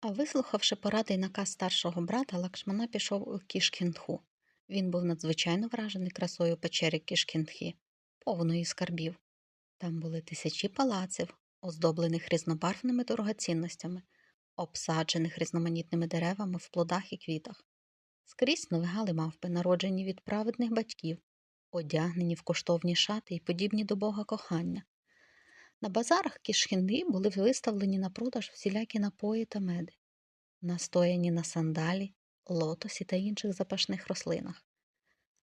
А вислухавши поради й наказ старшого брата, Лакшмана пішов у Кішкінтху. Він був надзвичайно вражений красою печери Кішкінтхі, повної скарбів. Там були тисячі палаців, оздоблених різнобарвними дорогоцінностями, обсаджених різноманітними деревами в плодах і квітах. Скрізь новигали мавпи, народжені від праведних батьків, одягнені в коштовні шати і подібні до Бога кохання. На базарах кішхінди були виставлені на продаж всілякі напої та меди, настояні на сандалі, лотосі та інших запашних рослинах.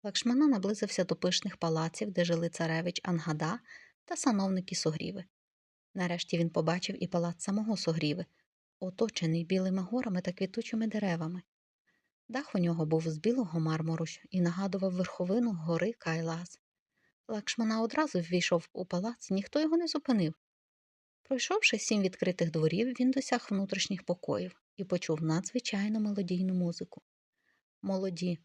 Лакшмана наблизився до пишних палаців, де жили царевич Ангада та сановники Согріви. Нарешті він побачив і палац самого Согріви, оточений білими горами та квітучими деревами. Дах у нього був з білого мармуру і нагадував верховину гори Кайлас. Лакшмана одразу ввійшов у палац, ніхто його не зупинив. Пройшовши сім відкритих дворів, він досяг внутрішніх покоїв і почув надзвичайну мелодійну музику. Молоді,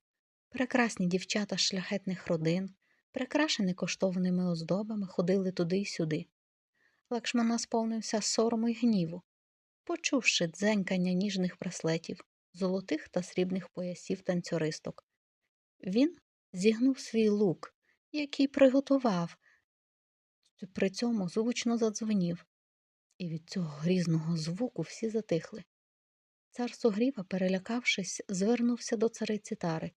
прекрасні дівчата з шляхетних родин, прикрашені коштовними оздобами, ходили туди й сюди. Лакшмана сповнився сорому й гніву, почувши дзенькання ніжних браслетів, золотих та срібних поясів танцюристок. Він зігнув свій лук який приготував, при цьому звучно задзвонів, і від цього грізного звуку всі затихли. Цар Сугріва, перелякавшись, звернувся до цариці Тари.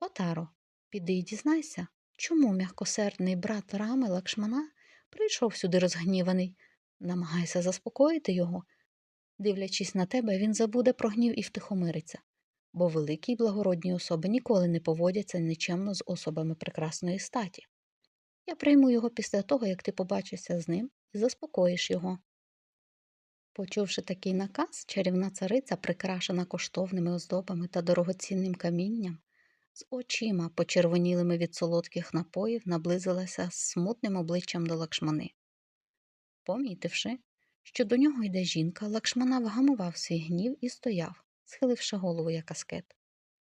Отаро, піди й дізнайся, чому м'якосердний брат рами Лакшмана прийшов сюди розгніваний, намагайся заспокоїти його. Дивлячись на тебе, він забуде про гнів і втихомириться бо великі й благородні особи ніколи не поводяться нечемно з особами прекрасної статі. Я прийму його після того, як ти побачишся з ним і заспокоїш його. Почувши такий наказ, чарівна цариця, прикрашена коштовними оздобами та дорогоцінним камінням, з очима, почервонілими від солодких напоїв, наблизилася з смутним обличчям до лакшмани. Помітивши, що до нього йде жінка, лакшмана вгамував свій гнів і стояв, схиливши голову як аскет.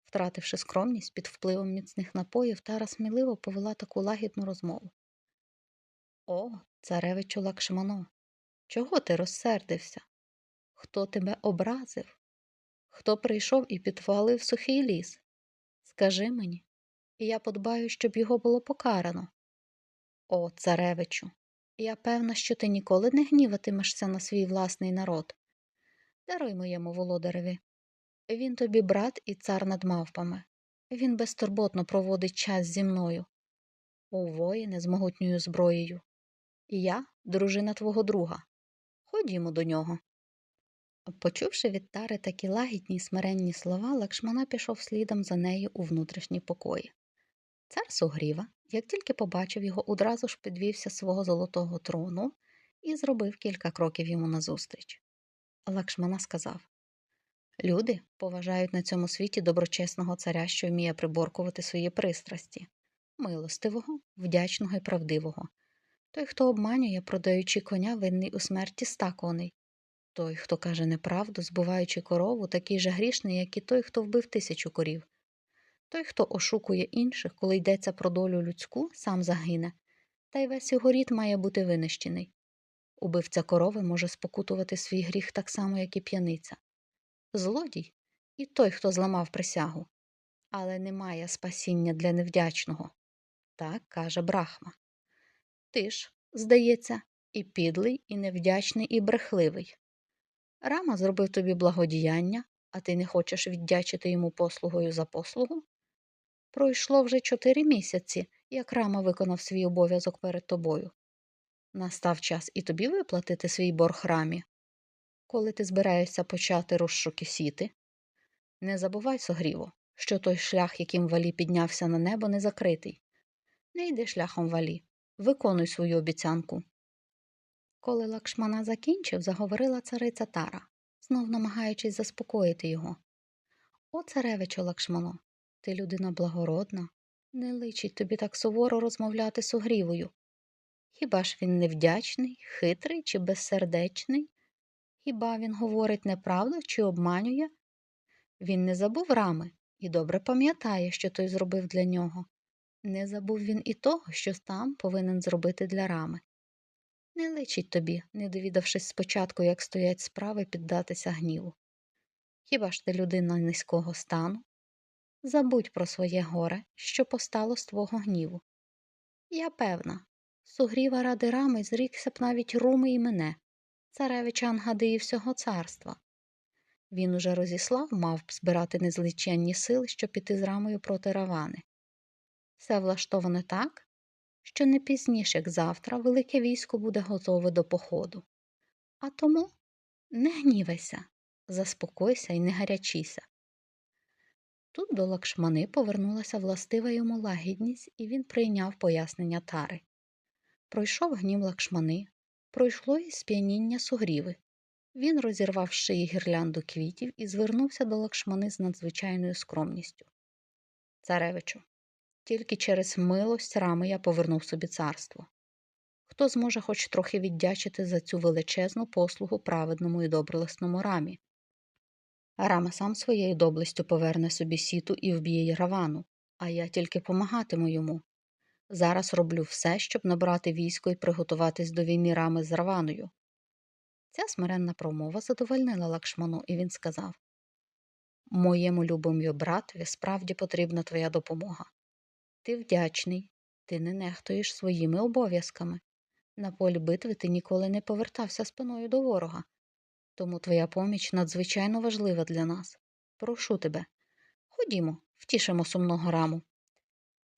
Втративши скромність під впливом міцних напоїв, Тара сміливо повела таку лагідну розмову. О, царевичу Лакшмано, чого ти розсердився? Хто тебе образив? Хто прийшов і підвалив сухий ліс? Скажи мені, і я подбаю, щоб його було покарано. О, царевичу, я певна, що ти ніколи не гніватимешся на свій власний народ. Даруй моєму володареві він тобі брат і цар над мавпами. Він безтурботно проводить час зі мною. У воїни з могутньою зброєю. І я дружина твого друга. Ходімо до нього. Почувши від тари такі лагідні й смиренні слова, Лакшмана пішов слідом за нею у внутрішні покої. Цар Сугріва, як тільки побачив його, одразу ж підвівся з свого золотого трону і зробив кілька кроків йому назустріч. Лакшмана сказав Люди поважають на цьому світі доброчесного царя, що вміє приборкувати свої пристрасті, милостивого, вдячного і правдивого. Той, хто обманює, продаючи коня, винний у смерті ста коней. Той, хто каже неправду, збуваючи корову, такий же грішний, як і той, хто вбив тисячу корів. Той, хто ошукує інших, коли йдеться про долю людську, сам загине, та й весь його рід має бути винищений. Убивця корови може спокутувати свій гріх так само, як і п'яниця злодій і той, хто зламав присягу, але немає спасіння для невдячного. Так каже Брахма. Ти ж, здається, і підлий, і невдячний, і брехливий. Рама зробив тобі благодіяння, а ти не хочеш віддячити йому послугою за послугу? Пройшло вже чотири місяці, як рама виконав свій обов'язок перед тобою. Настав час і тобі виплатити свій борг рамі коли ти збираєшся почати розшуки сіти. Не забувай, согріво, що той шлях, яким валі піднявся на небо, не закритий. Не йди шляхом валі, виконуй свою обіцянку. Коли лакшмана закінчив, заговорила цариця Тара, знов намагаючись заспокоїти його. О, царевичу Лакшмано, ти людина благородна, не личить тобі так суворо розмовляти з огрівою. Хіба ж він невдячний, хитрий чи безсердечний? Хіба він говорить неправду чи обманює? Він не забув рами і добре пам'ятає, що той зробив для нього. Не забув він і того, що там повинен зробити для рами. Не личить тобі, не довідавшись спочатку, як стоять справи, піддатися гніву. Хіба ж ти людина низького стану? Забудь про своє горе, що постало з твого гніву. Я певна, сугріва ради рами зрікся б навіть руми і мене, царевича Ангади і всього царства. Він уже розіслав, мав б збирати незліченні сили, щоб піти з рамою проти равани. Все влаштоване так, що не пізніше, як завтра, велике військо буде готове до походу. А тому не гнівайся, заспокойся і не гарячися. Тут до лакшмани повернулася властива йому лагідність, і він прийняв пояснення тари. Пройшов гнів лакшмани, пройшло і сп'яніння сугріви. Він розірвав шиї гірлянду квітів і звернувся до лакшмани з надзвичайною скромністю. Царевичу, тільки через милость рами я повернув собі царство. Хто зможе хоч трохи віддячити за цю величезну послугу праведному і добролесному рамі? Рама сам своєю доблестю поверне собі сіту і вб'є Равану, а я тільки помагатиму йому. Зараз роблю все, щоб набрати військо і приготуватись до війни рами з Раваною. Ця смиренна промова задовольнила Лакшману, і він сказав Моєму любому братові справді потрібна твоя допомога. Ти вдячний, ти не нехтуєш своїми обов'язками. На полі битви ти ніколи не повертався спиною до ворога. Тому твоя поміч надзвичайно важлива для нас. Прошу тебе. Ходімо, втішимо сумного раму.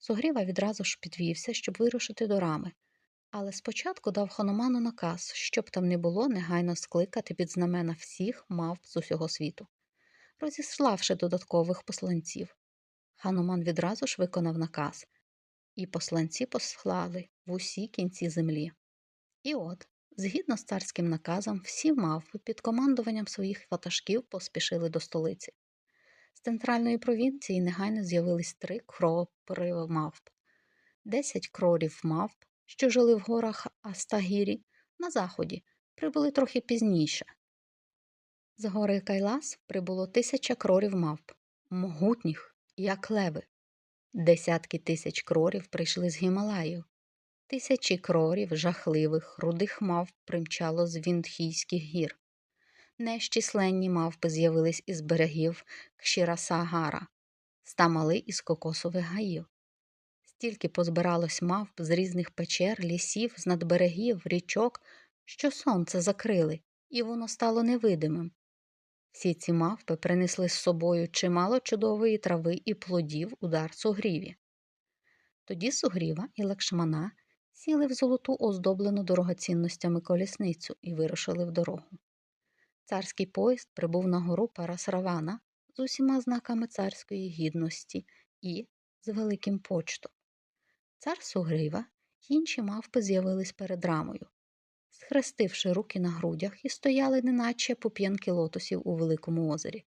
Сугріва відразу ж підвівся, щоб вирушити до рами, але спочатку дав хануману наказ, щоб там не було, негайно скликати під знамена всіх мавп з усього світу, розіславши додаткових посланців. Хануман відразу ж виконав наказ, і посланці послали в усі кінці землі. І от, згідно з царським наказом, всі мавпи під командуванням своїх ватажків поспішили до столиці. Центральної провінції негайно з'явились три кропри мавп, десять крорів мавп, що жили в горах Астагірі, на заході, прибули трохи пізніше. З гори Кайлас прибуло тисяча крорів мавп, могутніх, як леви. Десятки тисяч крорів прийшли з Гімалаїв. Тисячі крорів, жахливих, рудих мавп примчало з Віндхійських гір. Нещисленні мавпи з'явились із берегів Кшірасагара, стамали із кокосових гаїв. Стільки позбиралось мавп з різних печер, лісів, з надберегів, річок, що сонце закрили, і воно стало невидимим. Всі ці мавпи принесли з собою чимало чудової трави і плодів у дар сугріві. Тоді сугріва і лакшмана сіли в золоту оздоблену дорогоцінностями колісницю і вирушили в дорогу. Царський поїзд прибув на гору Парасравана з усіма знаками царської гідності і з великим почтом. Цар Сугрива й інші мавпи з'явились перед рамою, схрестивши руки на грудях і стояли, неначе поп'янки лотосів у великому озері.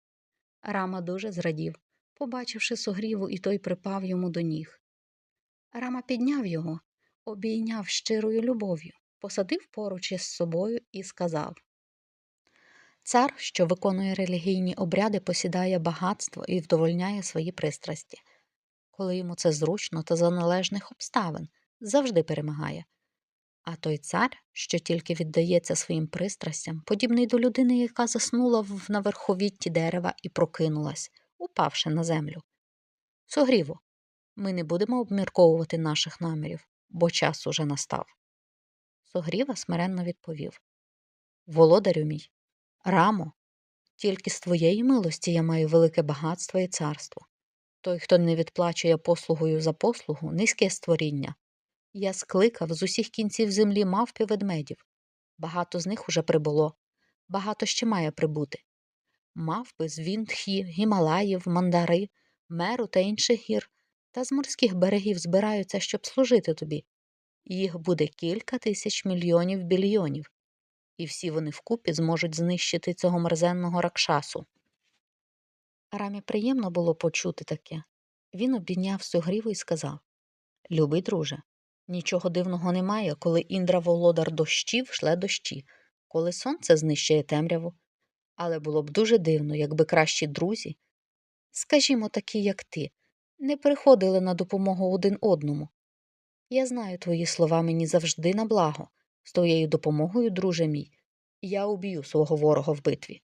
Рама дуже зрадів, побачивши сугріву, і той припав йому до ніг. Рама підняв його, обійняв щирою любов'ю, посадив поруч із собою і сказав Цар, що виконує релігійні обряди, посідає багатство і вдовольняє свої пристрасті. Коли йому це зручно та за належних обставин, завжди перемагає. А той цар, що тільки віддається своїм пристрастям, подібний до людини, яка заснула на верховітті дерева і прокинулась, упавши на землю. Согріво, ми не будемо обмірковувати наших намірів, бо час уже настав. Согріва смиренно відповів Володарю мій, рамо, тільки з твоєї милості я маю велике багатство і царство. Той, хто не відплачує послугою за послугу, низьке створіння. Я скликав з усіх кінців землі мавпів ведмедів. Багато з них уже прибуло, багато ще має прибути. Мавпи з Віндхі, Гімалаїв, Мандари, Меру та інших гір та з морських берегів збираються, щоб служити тобі. Їх буде кілька тисяч мільйонів більйонів, і всі вони вкупі зможуть знищити цього мерзенного ракшасу. Рамі приємно було почути таке. Він обійняв Сугріву і сказав Любий друже, нічого дивного немає, коли Індра володар дощів шле дощі, коли сонце знищує темряву. Але було б дуже дивно, якби кращі друзі, скажімо, такі, як ти, не приходили на допомогу один одному. Я знаю твої слова мені завжди на благо, З твоєю допомогою, друже мій, я уб'ю свого ворога в битві.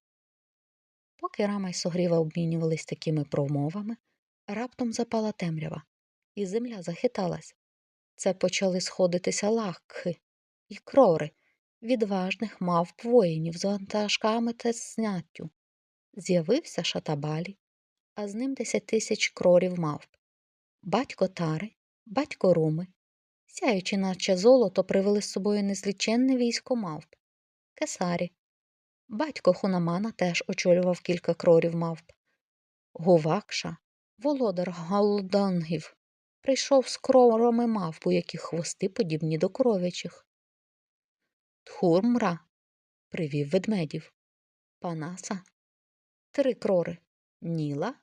Поки Рама й Согріва обмінювались такими промовами, раптом запала темрява, і земля захиталась. Це почали сходитися лакхи і крори, відважних мавп воїнів з вантажками та знаттю. З'явився Шатабалі, а з ним десять тисяч крорів мавп. Батько Тари, батько Руми, сяючи, наче золото, привели з собою незліченне військо мавп. Кесарі. Батько Хунамана теж очолював кілька крорів мавп. Гувакша, володар Галдангів, прийшов з крорами мавп, у яких хвости подібні до коров'ячих. Тхурмра привів ведмедів. Панаса три крори. Ніла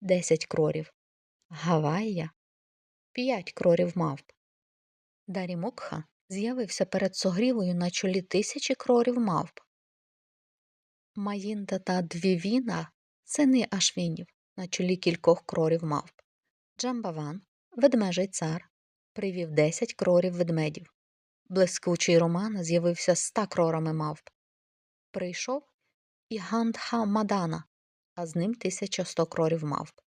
десять крорів. Гавайя п'ять крорів мавп. Дарімокха з'явився перед согрівою на чолі тисячі крорів мавп. Маїнда та Двівіна сини Ашвінів на чолі кількох крорів мавп. Джамбаван, ведмежий цар, привів десять крорів ведмедів. Блискучий Роман з'явився з ста крорами мавп. Прийшов і Гандха Мадана, а з ним 1100 крорів мавп.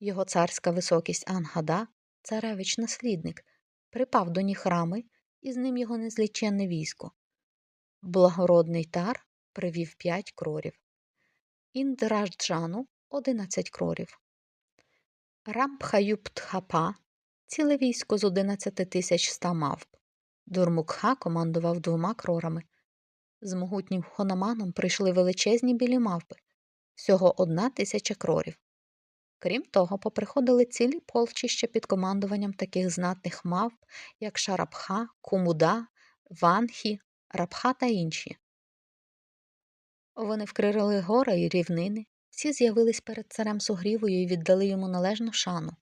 Його царська високість Ангада, царевич наслідник, припав до ніг рами, і з ним його незліченне військо. Благородний тар привів п'ять крорів. Індраджану одинадцять крорів. Рампхаюптхапа ціле військо з одинадцяти тисяч ста мавп. Дурмукха командував двома крорами. З могутнім хономаном прийшли величезні білі мавпи, всього одна тисяча крорів. Крім того, поприходили цілі полчища під командуванням таких знатних мавп, як Шарабха, Кумуда, Ванхі, Рабха та інші. Вони вкрили гори і рівнини, всі з'явились перед царем Сугрівою і віддали йому належну шану.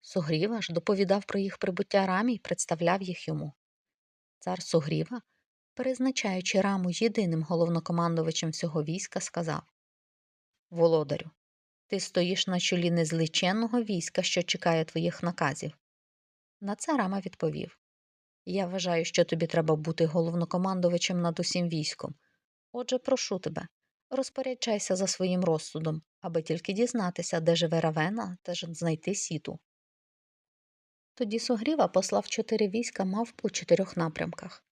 Сугріва ж доповідав про їх прибуття рамі і представляв їх йому. Цар Сугріва, перезначаючи раму єдиним головнокомандувачем всього війська, сказав Володарю, ти стоїш на чолі незліченного війська, що чекає твоїх наказів. На це рама відповів Я вважаю, що тобі треба бути головнокомандувачем над усім військом. Отже, прошу тебе, розпоряджайся за своїм розсудом, аби тільки дізнатися, де живе Равена, та знайти сіту. Тоді Сугріва послав чотири війська мавп у чотирьох напрямках.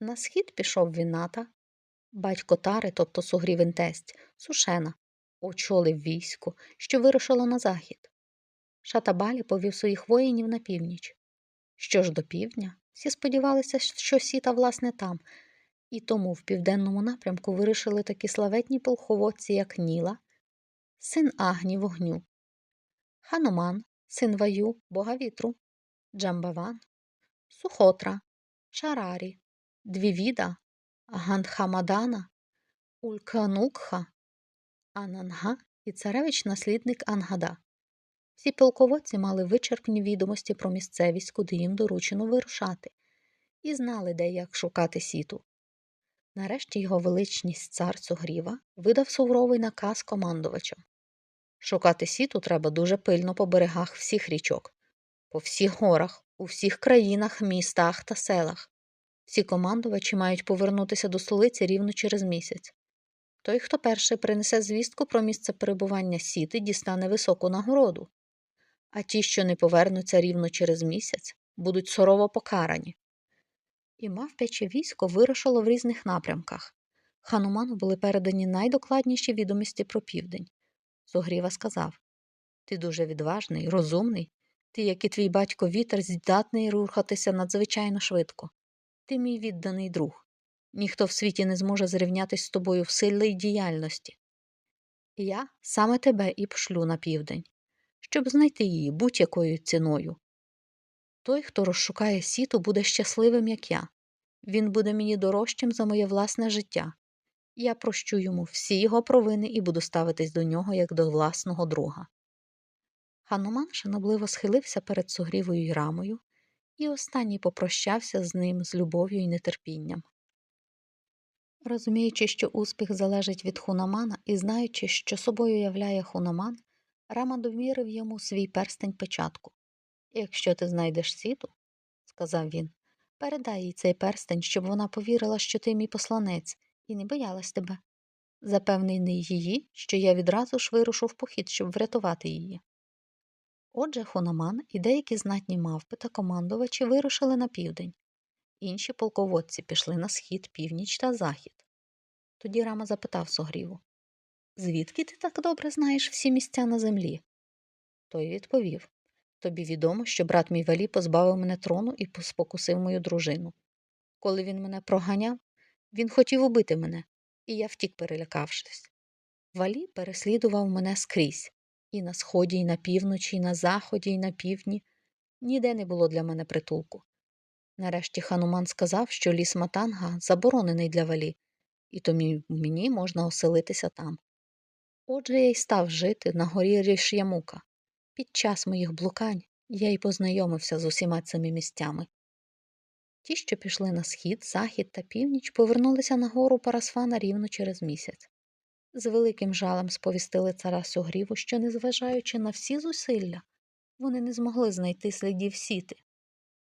На схід пішов Віната, батько Тари, тобто Сугрівин тесть, Сушена, очолив військо, що вирушило на захід. Шатабалі повів своїх воїнів на північ. Що ж до півдня, всі сподівалися, що сіта власне там, і тому в південному напрямку вирішили такі славетні полководці, як Ніла, син Агні вогню, Хануман, син Ваю, бога вітру, Джамбаван, Сухотра, Шарарі, Двівіда, Гандхамадана, Ульканукха, Ананга і царевич-наслідник Ангада. Всі полководці мали вичерпні відомості про місцевість, куди їм доручено вирушати, і знали, де як шукати сіту. Нарешті його величність цар Сугріва видав суворовий наказ командувачам. Шукати сіту треба дуже пильно по берегах всіх річок, по всіх горах, у всіх країнах, містах та селах. Всі командувачі мають повернутися до столиці рівно через місяць. Той, хто перший принесе звістку про місце перебування сіти, дістане високу нагороду, а ті, що не повернуться рівно через місяць, будуть сурово покарані. І мавпяче військо вирушило в різних напрямках. Хануману були передані найдокладніші відомості про південь. Зогріва сказав Ти дуже відважний, розумний, ти, як і твій батько вітер, здатний рухатися надзвичайно швидко. Ти мій відданий друг. Ніхто в світі не зможе зрівнятись з тобою в силі й діяльності. Я саме тебе і пошлю на південь, щоб знайти її будь-якою ціною. Той, хто розшукає сіту, буде щасливим, як я. Він буде мені дорожчим за моє власне життя. Я прощу йому всі його провини і буду ставитись до нього як до власного друга. Хануман шанобливо схилився перед сугрівою рамою, і останній попрощався з ним з любов'ю і нетерпінням. Розуміючи, що успіх залежить від Хунамана і знаючи, що собою являє Хунаман, Рама довірив йому свій перстень печатку. Якщо ти знайдеш сіту, сказав він, Передай їй цей перстень, щоб вона повірила, що ти мій посланець, і не боялась тебе. Запевнений її, що я відразу ж вирушу в похід, щоб врятувати її. Отже, Хунаман і деякі знатні мавпи та командувачі вирушили на південь. Інші полководці пішли на схід, північ та захід. Тоді Рама запитав Согріву Звідки ти так добре знаєш всі місця на землі? Той відповів Тобі відомо, що брат мій Валі позбавив мене трону і спокусив мою дружину. Коли він мене проганяв, він хотів убити мене, і я втік, перелякавшись. Валі переслідував мене скрізь і на сході, і на півночі, і на заході, і на півдні. Ніде не було для мене притулку. Нарешті хануман сказав, що ліс Матанга заборонений для валі, і тому мені можна оселитися там. Отже, я й став жити на горі Ріш'ямука. Під час моїх блукань я й познайомився з усіма цими місцями. Ті, що пішли на схід, захід та північ, повернулися на гору Парасфана рівно через місяць. З великим жалем сповістили цара Сугріву, що, незважаючи на всі зусилля, вони не змогли знайти слідів сіти.